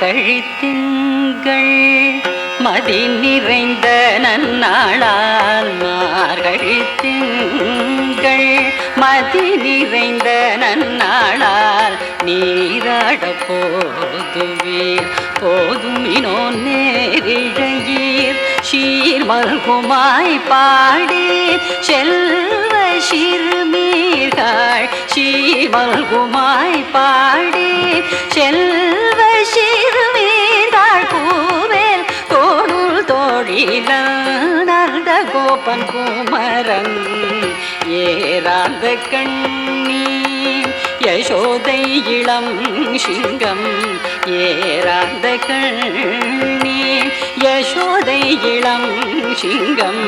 மார்கழித்திங்கள் மதி நிறைந்த நன்னாளால் மார்கழித்திங்கள். மதி நிறைந்த நன்னாளால் நீராட போதுவீர். போதுமினோ நேரிழையீர். சீர்மல்குமாய் பாடி செல்வ சீர்மீர்கள் சீர்மல்குமாய் பாடி செல்வ தோழில கோபன் குமரன் ஏராந்த கண்ணி யசோதை இளம் சிங்கம் ஏராந்த கண்ணி யசோதை இளம் சிங்கம்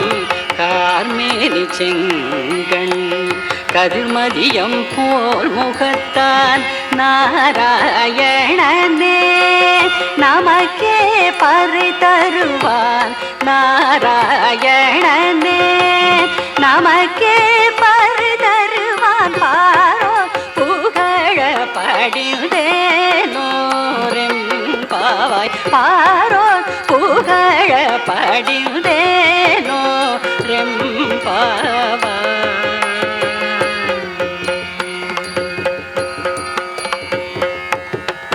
கார்மேலி செங்கண் கதிர்மதியம் போர் முகத்தான் நாராயணனே நமக்கே பறி தருவான் நாராயணனே நமக்கே பறி தருவான் பாரோ புகழ படிந்தே பாவாய் பாரோ புகழ படிந்தேனோ ரெம் பாவாய்